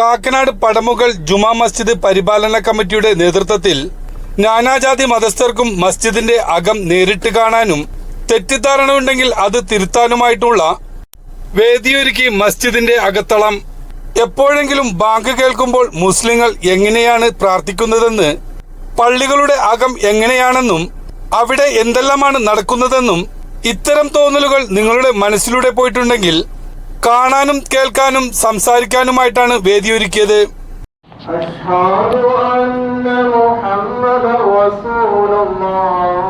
കാക്കനാട് പടമുകൾ ജുമാ മസ്ജിദ് പരിപാലന കമ്മിറ്റിയുടെ നേതൃത്വത്തിൽ നാനാജാതി മതസ്ഥർക്കും മസ്ജിദിന്റെ അകം നേരിട്ട് കാണാനും തെറ്റിദ്ധാരണ ഉണ്ടെങ്കിൽ അത് തിരുത്താനുമായിട്ടുള്ള വേദിയൊരുക്കി മസ്ജിദിന്റെ അകത്തളം. എപ്പോഴെങ്കിലും ബാങ്ക് കേൾക്കുമ്പോൾ മുസ്ലിങ്ങൾ എങ്ങനെയാണ് പ്രാർത്ഥിക്കുന്നതെന്ന് പള്ളികളുടെ അകം എങ്ങനെയാണെന്നും അവിടെ എന്തെല്ലാമാണ് നടക്കുന്നതെന്നും ഇത്തരം തോന്നലുകൾ നിങ്ങളുടെ മനസ്സിലൂടെ പോയിട്ടുണ്ടെങ്കിൽ കാണാനും കേൾക്കാനും സംസാരിക്കാനുമായിട്ടാണ് വേദിയൊരുക്കിയത്. അഷ്ഹദു അന്ന മുഹമ്മദ റസൂലുള്ളാഹ്.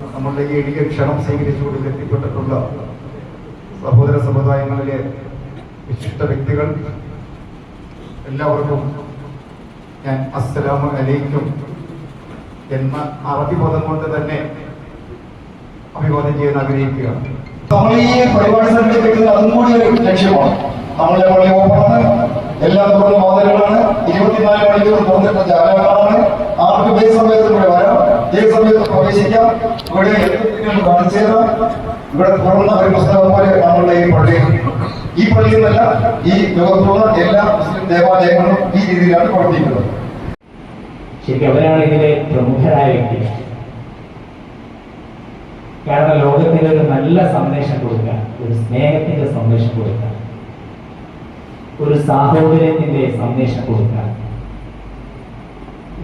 നമ്മളുടെ ഈ ഇടിയ ക്ഷണം സ്വീകരിച്ചുകൊണ്ട് എത്തിപ്പെട്ടിട്ടുള്ള സഹോദര സമുദായങ്ങളിലെ വിശിഷ്ട വ്യക്തികൾ എല്ലാവർക്കും ഞാൻ അസ്സലാമു അലൈക്കും എന്ന അറബി പദം കൊണ്ട് തന്നെ അഭിവാദ്യം ചെയ്യാൻ ആഗ്രഹിക്കുകയാണ്. നമ്മൾ ഈ പരിപാടി സംഘടിപ്പിക്കുന്നത് ഒരു ലക്ഷ്യമാണ്. നമ്മളെ പള്ളി ഓപ്പണാണ്. എല്ലാ തുറന്ന ഇരുപത്തിനാല് മണിക്കൂർ തുറന്നിട്ട ജാലകളാണ്. ആർക്ക് ബേസ് സമയത്ത് കൂടെ വരാം ഇവിടെ കാണിച്ചത് ഇവിടെ തുറന്ന ഒരു പുസ്തകം പോലെ കാണുന്ന ഈ പള്ളി. ഈ പള്ളി എന്നല്ല ഈ ലോകത്തുള്ള എല്ലാ മുസ്ലിം ദേവാലയങ്ങളും ഈ രീതിയിലാണ് പ്രവർത്തിക്കുന്നത്. ശരിക്കും അവരാണ് ഇതിലെ പ്രമുഖരായ വ്യക്തികൾ. കാരണം ലോകത്തിന് ഒരു നല്ല സന്ദേശം കൊടുക്കുക ഒരു സ്നേഹത്തിന്റെ സന്ദേശം കൊടുക്കുക ഒരു സാഹോദര്യത്തിന്റെ സന്ദേശം കൊടുക്കുക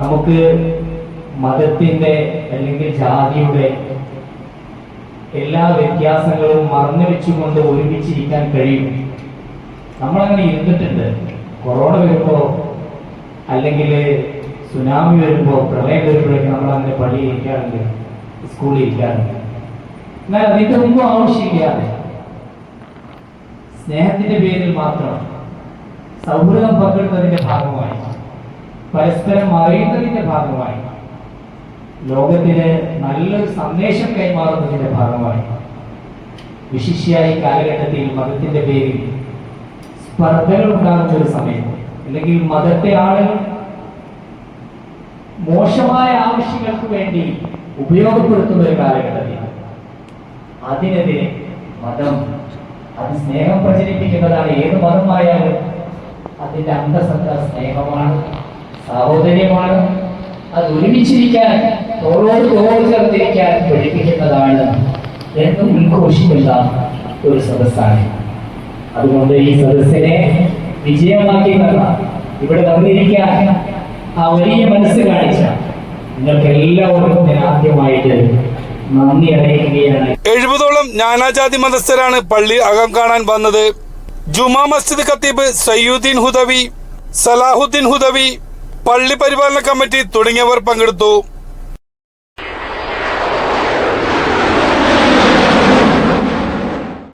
നമുക്ക് മതത്തിന്റെ അല്ലെങ്കിൽ ജാതിയുടെ എല്ലാ വ്യത്യാസങ്ങളും മറന്നു വെച്ചുകൊണ്ട് ഒരുമിച്ചിരിക്കാൻ കഴിയും. നമ്മളങ്ങനെ ഇരുന്നിട്ടുണ്ട്. കൊറോണ വരുമ്പോ അല്ലെങ്കിൽ സുനാമി വരുമ്പോ പ്രളയം വരുമ്പോഴൊക്കെ നമ്മൾ അങ്ങനെ പള്ളിയിൽ ഇരിക്കാറുണ്ട് സ്കൂളിൽ ഇരിക്കാറുണ്ട് എന്നാൽ അതിന്റെ ഒന്നും ആവശ്യമില്ലാതെ സ്നേഹത്തിന്റെ പേരിൽ മാത്രം സൗഹൃദം പങ്കിടുന്നതിന്റെ ഭാഗമായി പരസ്പരം അറിയുന്നതിന്റെ ഭാഗമായി ലോകത്തിന് നല്ലൊരു സന്ദേശം കൈമാറുന്നതിന്റെ ഭാഗമായി. വിശിഷ്യായി കാലഘട്ടത്തിൽ മതത്തിന്റെ പേരിൽ സ്പർദ്ധകൾ ഉണ്ടാകുന്ന ഒരു സമയം. അല്ലെങ്കിൽ മതത്തെ ആളുകൾ മോശമായ ആവശ്യങ്ങൾക്ക് വേണ്ടി ഉപയോഗപ്പെടുത്തുന്ന ഒരു കാലഘട്ടത്തിൽ. അതിനെതിരെ മതം അത് സ്നേഹം പ്രചരിപ്പിക്കുന്നതാണ് ഏത് മതമായാലും അതിന്റെ അന്തസത്ത സ്നേഹമാണ് സാഹോദര്യമാണ് അത് ഒരുമിച്ചിരിക്കാൻ തോളോട് തോൾ ചേർത്തിരിക്കാൻ പഠിപ്പിക്കുന്നതാണ് എന്ന് ഉദ്ഘോഷിക്കുന്ന ഒരു സദസ്സാണ്. അതുകൊണ്ട് ഈ സദസ്സിനെ വിജയമാക്കി തന്ന ഇവിടെ വന്നിരിക്കാൻ ആ വലിയ മനസ്സ് കാണിച്ച നിങ്ങൾക്ക് എല്ലാവർക്കും ഞാൻ ആദ്യമായിട്ട് നന്ദി അറിയിക്കുകയാണ്. എഴുപതോളം നാനാജാതി മതസ്ഥരാണ് പള്ളി അകം കാണാൻ വന്നത്. ജുമാ മസ്ജിദ് ഖത്തീബ് സയ്യുദ്ദീൻ ഹുദവി സലാഹുദ്ദീൻ ഹുദവി പള്ളി പരിപാലന കമ്മിറ്റി തുടങ്ങിയവർ പങ്കെടുത്തു.